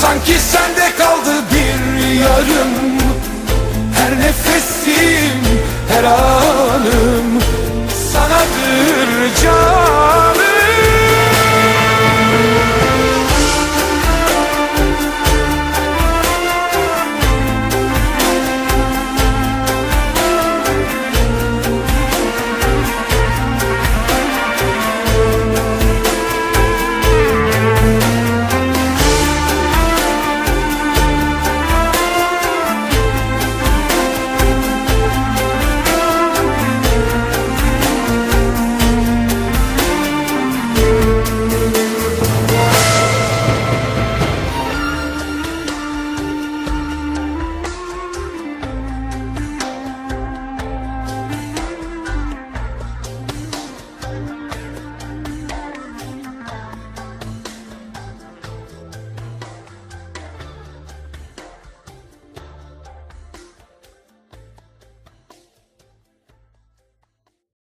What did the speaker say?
Sanki sende kaldı bir yarım. Her nefesim, her anım Sanadır canım